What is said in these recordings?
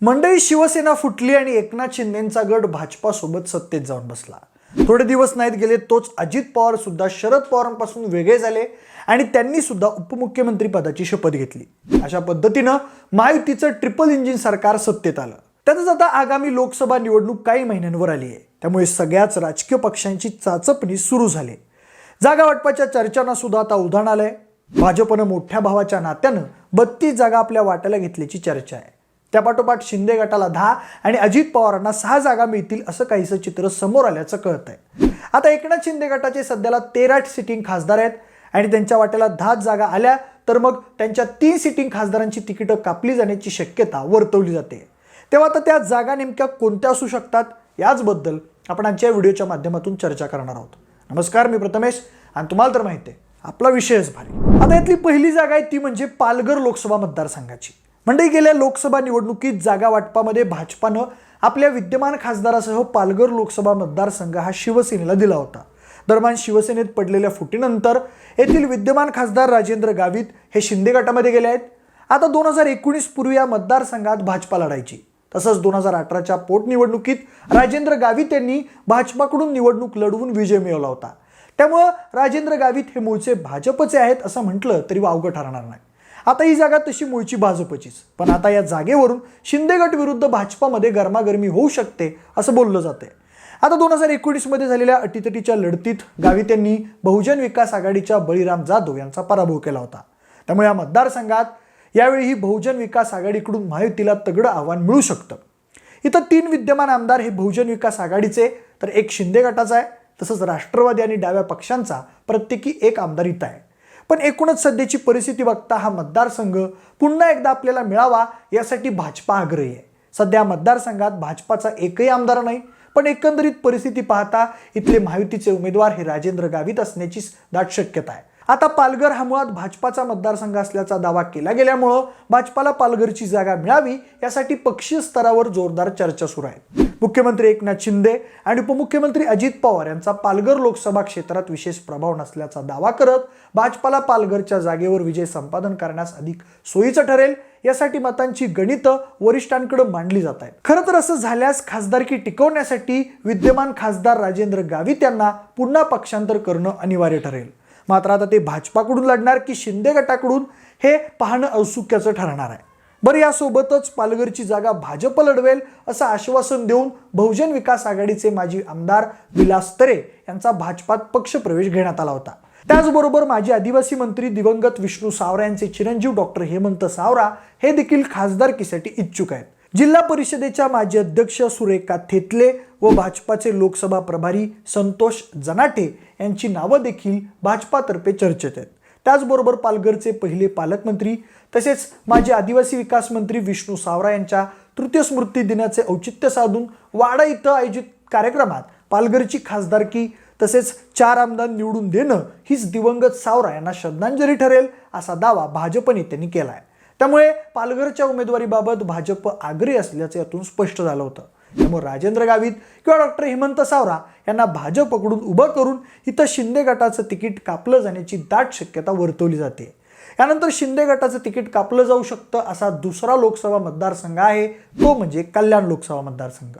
मंडळी शिवसेना फुटली आणि एकनाथ शिंदेचा गट भाजपासोबत सत्तेत जाऊन बसला. थोडे दिवस नाहीत गेले तोच अजित पवार सुद्धा शरद पवारांपासून वेगळे झाले आणि त्यांनी सुद्धा उपमुख्यमंत्री पदाची शपथ घेतली. अशा पद्धतीनं महायुतीचं ट्रिपल इंजिन सरकार सत्तेत आलं. त्यातच आता आगामी लोकसभा निवडणूक काही महिन्यांवर आली आहे. त्यामुळे सगळ्याच राजकीय पक्षांची चाचपणी सुरू झाली. जागा वाटपाच्या चर्चांना सुद्धा आता उधाण आलंय. भाजपनं मोठ्या भावाच्या नात्यानं बत्तीस जागा आपल्या वाट्याला घेतल्याची चर्चा आहे. त्यापाठोपाठ शिंदे गटाला दहा आणि अजित पवारांना सहा जागा मिळतील असं काहीसं चित्र समोर आल्याचं कळत आहे आता एकनाथ शिंदे गटाचे सध्याला तेरा सिटिंग खासदार आहेत आणि त्यांच्या वाट्याला दहा जागा आल्या तर मग त्यांच्या तीन सिटिंग खासदारांची तिकीटं कापली जाण्याची शक्यता वर्तवली जाते. तेव्हा आता त्या जागा नेमक्या कोणत्या असू शकतात? याचबद्दल आपण आजच्या व्हिडिओच्या माध्यमातून चर्चा करणार आहोत. नमस्कार मी प्रथमेश आणि तुम्हाला तर माहिती आहे आपला विषयच भारी. आता यातली पहिली जागा आहे ती म्हणजे पालघर लोकसभा मतदारसंघाची. म्हणजे गेल्या लोकसभा निवडणुकीत जागा वाटपामध्ये भाजपानं आपल्या विद्यमान खासदारासह पालघर लोकसभा मतदारसंघ हा शिवसेनेला दिला होता. दरम्यान शिवसेनेत पडलेल्या फुटीनंतर येथील विद्यमान खासदार राजेंद्र गावित हे शिंदे गटामध्ये गेले आहेत. आता दोन हजार एकोणीस पूर्वी या मतदारसंघात भाजपा लढायची. तसंच दोन हजार अठराच्या पोटनिवडणुकीत राजेंद्र गावित यांनी भाजपाकडून निवडणूक लढवून विजय मिळवला होता. त्यामुळं राजेंद्र गावित हे मूळचे भाजपचे आहेत असं म्हटलं तरी वावगं ठरणार नाही. आता ही जागा तशी मूळची भाजपचीच. पण आता या जागेवरून शिंदे गट विरुद्ध भाजपामध्ये गरमागरमी होऊ शकते असं बोललं जाते आता दोन हजार एकोणीसमध्ये झालेल्या अटीतटीच्या लढतीत गावी त्यांनी बहुजन विकास आघाडीच्या बळीराम जाधव यांचा पराभव केला होता. त्यामुळे या मतदारसंघात यावेळी ही बहुजन विकास आघाडीकडून महायुतीला तगडं आव्हान मिळू शकतं. इथं तीन विद्यमान आमदार हे बहुजन विकास आघाडीचे तर एक शिंदे गटाचा आहे तसंच राष्ट्रवादी आणि डाव्या पक्षांचा प्रत्येकी एक आमदार इथं आहे. पण एकूणच सध्याची परिस्थिती बघता हा मतदारसंघ पुन्हा एकदा आपल्याला मिळावा यासाठी भाजपा आग्रही आहे. सध्या मतदारसंघात भाजपाचा एकही आमदार नाही पण एकंदरीत परिस्थिती पाहता इथले महायुतीचे उमेदवार हे राजेंद्र गावित असण्याची दाट शक्यता आहे. आता पालघर हा मुळात भाजपाचा मतदारसंघ असल्याचा दावा केला गेल्यामुळं भाजपाला पालघरची जागा मिळावी यासाठी पक्षीय स्तरावर जोरदार चर्चा सुरू आहे. मुख्यमंत्री एकनाथ शिंदे आणि उपमुख्यमंत्री अजित पवार यांचा पालघर लोकसभा क्षेत्रात विशेष प्रभाव नसल्याचा दावा करत भाजपाला पालघरच्या जागेवर विजय संपादन करण्यास अधिक सोयीचं ठरेल यासाठी मतांची गणितं वरिष्ठांकडे मांडली जात आहेत. खरं तर असं झाल्यास खासदारकी टिकवण्यासाठी विद्यमान खासदार राजेंद्र गावित यांना पुन्हा पक्षांतर करणं अनिवार्य ठरेल. मात्र आता ते भाजपाकडून लढणार की शिंदे गटाकडून हे पाहणं औत्सुक्याचं ठरणार आहे. बरं यासोबतच पालघरची जागा भाजप लढवेल असं आश्वासन देऊन बहुजन विकास आघाडीचे माजी आमदार विलास तरे यांचा भाजपात पक्षप्रवेश घेण्यात आला होता. त्याचबरोबर माजी आदिवासी मंत्री दिवंगत विष्णू सावरा यांचे चिरंजीव डॉक्टर हेमंत सावरा हे देखील खासदारकीसाठी इच्छुक आहेत. जिल्हा परिषदेच्या माजी अध्यक्ष सुरेखा थेतले व भाजपाचे लोकसभा प्रभारी संतोष जनाटे यांची नावं देखील भाजपातर्फे चर्चेत आहेत. त्याचबरोबर पालघरचे पहिले पालकमंत्री तसेच माजी आदिवासी विकास मंत्री विष्णू सावरा यांच्या तृतीय स्मृती दिनाचे औचित्य साधून वाडा इथं आयोजित कार्यक्रमात पालघरची खासदारकी तसेच चार आमदार निवडून देणं हीच दिवंगत सावरा यांना श्रद्धांजली ठरेल असा दावा भाजप नेत्यांनी केला आहे त्यामुळे पालघरच्या उमेदवारीबाबत भाजप आग्रही असल्याचं यातून स्पष्ट झालं होतं. त्यामुळे राजेंद्र गावित किंवा डॉक्टर हेमंत सावरा यांना भाजप पकडून उभं करून इथं शिंदे गटाचं तिकीट कापलं जाण्याची दाट शक्यता वर्तवली जाते. यानंतर शिंदे गटाचं तिकीट कापलं जाऊ शकतं असा दुसरा लोकसभा मतदारसंघ आहे तो म्हणजे कल्याण लोकसभा मतदारसंघ.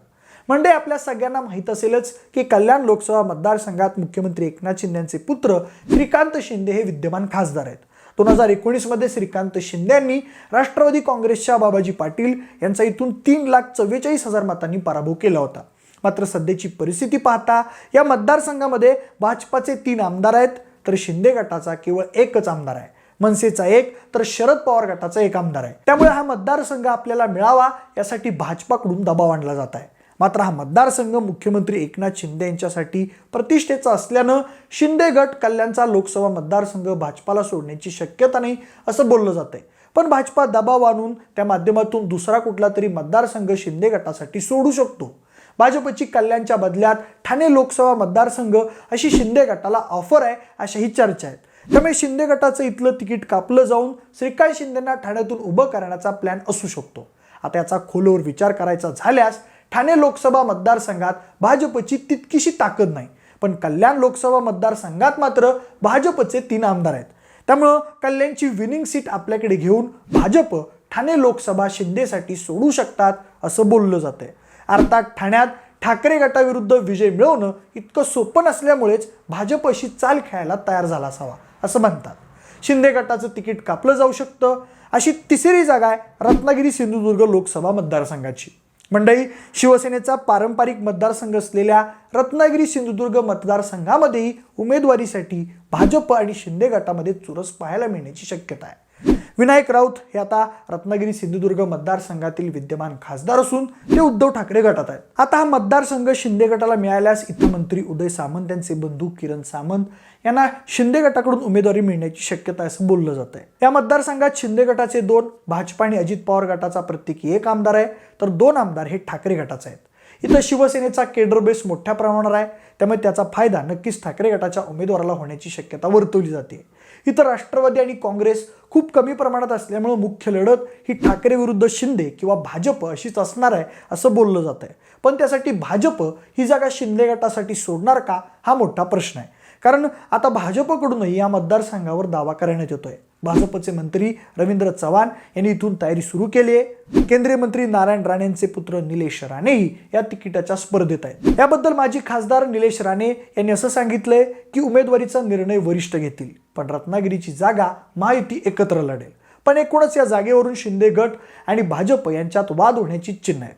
म्हणजे आपल्या सगळ्यांना माहीत असेलच की कल्याण लोकसभा मतदारसंघात मुख्यमंत्री एकनाथ शिंदेचे पुत्र श्रीकांत शिंदे हे विद्यमान खासदार आहेत. दोन हजार एकोणीसमध्ये श्रीकांत शिंदे यांनी राष्ट्रवादी काँग्रेसच्या बाबाजी पाटील यांचा इथून तीन लाख चव्वेचाळीस हजार मतांनी पराभव केला होता. मात्र सध्याची परिस्थिती पाहता या मतदारसंघामध्ये भाजपाचे तीन आमदार आहेत तर शिंदे गटाचा केवळ एकच आमदार आहे. मनसेचा एक तर शरद पवार गटाचा एक आमदार आहे. त्यामुळे हा मतदारसंघ आपल्याला मिळावा यासाठी भाजपाकडून दबाव आणला जात आहे. मात्र हा मतदारसंघ मुख्यमंत्री एकनाथ शिंदे यांच्यासाठी प्रतिष्ठेचा असल्यानं शिंदे गट कल्याणचा लोकसभा मतदारसंघ भाजपाला सोडण्याची शक्यता नाही असं बोललं जातंय. पण भाजपा दबाव आणून त्या माध्यमातून दुसरा कुठला तरी मतदारसंघ शिंदे गटासाठी सोडू शकतो. भाजपची कल्याणच्या बदल्यात ठाणे लोकसभा मतदारसंघ अशी शिंदे गटाला ऑफर आहे अशाही चर्चा आहेत. त्यामुळे शिंदे गटाचं इथलं तिकीट कापलं जाऊन श्रीकांत शिंदेना ठाण्यातून उभं करण्याचा प्लॅन असू शकतो. आता याचा खोलवर विचार करायचा झाल्यास ठाणे लोकसभा मतदारसंघात भाजपची तितकीशी ताकद नाही. पण कल्याण लोकसभा मतदारसंघात मात्र भाजपचे तीन आमदार आहेत. त्यामुळं कल्याणची विनिंग सीट आपल्याकडे घेऊन भाजप ठाणे लोकसभा शिंदेसाठी सोडू शकतात असं बोललं जातंय. अर्थात ठाण्यात ठाकरे गटाविरुद्ध विजय मिळवणं इतकं सोपं नसल्यामुळेच भाजप अशी चाल खेळायला तयार झाला असावा असं म्हणतात. शिंदे गटाचं तिकीट कापलं जाऊ शकतं अशी तिसरी जागा आहे रत्नागिरी सिंधुदुर्ग लोकसभा मतदारसंघाची. मंडळी शिवसेनेचा पारंपरिक मतदारसंघ असलेल्या रत्नागिरी सिंधुदुर्ग मतदारसंघामध्येही उमेदवारीसाठी भाजप आणि शिंदे गटामध्ये चुरस पाहायला मिळण्याची शक्यता आहे. विनायक राऊत हे आता रत्नागिरी सिंधुदुर्ग मतदारसंघातील विद्यमान खासदार असून ते उद्धव ठाकरे गटात आहेत. आता हा मतदारसंघ शिंदे गटाला मिळाल्यास इथं मंत्री उदय सामंत यांचे बंधू किरण सामंत यांना शिंदे गटाकडून उमेदवारी मिळण्याची शक्यता आहे असं बोललं जात आहे या मतदारसंघात शिंदे गटाचे दोन भाजपा आणि अजित पवार गटाचा प्रत्येकी एक आमदार आहे. तर दोन आमदार हे ठाकरे गटाचे आहेत. इथं शिवसेनेचा केडर बेस मोठ्या प्रमाणावर आहे. त्यामुळे त्याचा फायदा नक्कीच ठाकरे गटाच्या उमेदवाराला होण्याची शक्यता वर्तवली जाते. इथं राष्ट्रवादी आणि काँग्रेस खूप कमी प्रमाणात असल्यामुळं मुख्य लढत ही ठाकरे विरुद्ध शिंदे किंवा भाजप अशीच असणार आहे असं बोललं जात आहे. पण त्यासाठी भाजप ही जागा शिंदे गटासाठी सोडणार का? हा मोठा प्रश्न आहे. कारण आता भाजपकडूनही या मतदारसंघावर दावा करण्यात येतोय. भाजपचे मंत्री रवींद्र चव्हाण यांनी इथून तयारी सुरू केली आहे. केंद्रीय मंत्री नारायण राणेंचे पुत्र निलेश राणेही या तिकिटाच्या स्पर्धेत आहेत. याबद्दल माजी खासदार निलेश राणे यांनी असं सांगितलंय की उमेदवारीचा निर्णय वरिष्ठ घेतील. पण रत्नागिरीची जागा महायुती एकत्र लढेल. पण एकूणच या जागेवरून शिंदे गट आणि भाजप यांच्यात वाद होण्याची चिन्ह आहेत.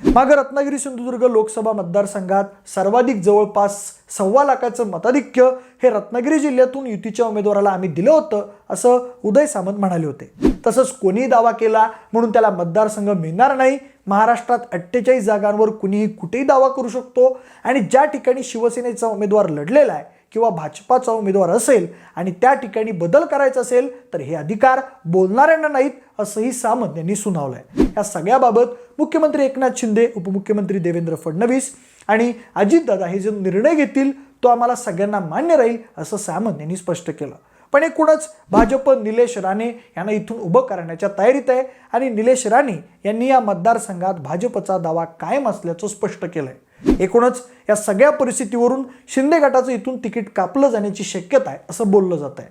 मागं रत्नागिरी सिंधुदुर्ग लोकसभा मतदारसंघात सर्वाधिक जवळपास सव्वा लाखाचं मताधिक्य हे रत्नागिरी जिल्ह्यातून युतीच्या उमेदवाराला आम्ही दिलं होतं असं उदय सामंत म्हणाले होते. तसंच कोणीही दावा केला म्हणून त्याला मतदारसंघ मिळणार नाही महाराष्ट्रात अठ्ठेचाळीस जागांवर कुणीही कुठेही दावा करू शकतो आणि ज्या ठिकाणी शिवसेनेचा उमेदवार लढलेला आहे किंवा भाजपाचा उमेदवार असेल आणि त्या ठिकाणी बदल करायचा असेल तर हे अधिकार बोलणाऱ्यांना नाहीत असंही सामंत यांनी सुनावलंय. या सगळ्याबाबत मुख्यमंत्री एकनाथ शिंदे उपमुख्यमंत्री देवेंद्र फडणवीस आणि अजितदादा हे जो निर्णय घेतील तो आम्हाला सगळ्यांना मान्य राहील असं सामंत यांनी स्पष्ट केलं. पण एकूणच भाजप निलेश राणे यांना इथून उभं करण्याच्या तयारीत आहे आणि निलेश राणे यांनी या मतदारसंघात भाजपचा दावा कायम असल्याचं स्पष्ट केलंय. एकूणच या सगळ्या परिस्थितीवरून शिंदे गटाचं इथून तिकीट कापलं जाण्याची शक्यता आहे असं बोललं जात आहे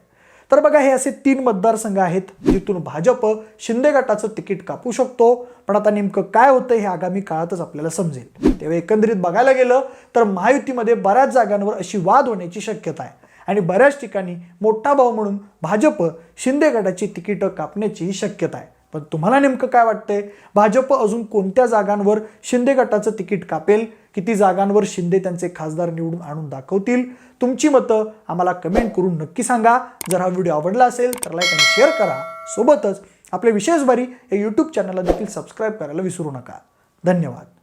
तर बघा हे असे तीन मतदारसंघ आहेत जिथून भाजप शिंदे गटाचं तिकीट कापू शकतो. पण आता नेमकं काय होतं हे आगामी काळातच आपल्याला समजेल. तेव्हा एकंदरीत बघायला गेलं तर महायुतीमध्ये बऱ्याच जागांवर अशी वाद होण्याची शक्यता आहे. आणि बऱ्याच ठिकाणी मोठा भाऊ म्हणून भाजप शिंदे गटाची तिकीटं कापण्याचीही शक्यता आहे. पण तुम्हाला नेमकं काय वाटतंय? भाजप अजून कोणत्या जागांवर शिंदे गटाचं तिकीट कापेल? किती जागांवर शिंदे त्यांचे खासदार निवडून आणून दाखवतील? तुमची मतं आम्हाला कमेंट करून नक्की सांगा. जर हा व्हिडिओ आवडला असेल तर लाईक आणि शेअर करा. सोबतच आपल्या विशेष बारी या यूट्यूब चॅनलला देखील सबस्क्राईब करायला विसरू नका. धन्यवाद.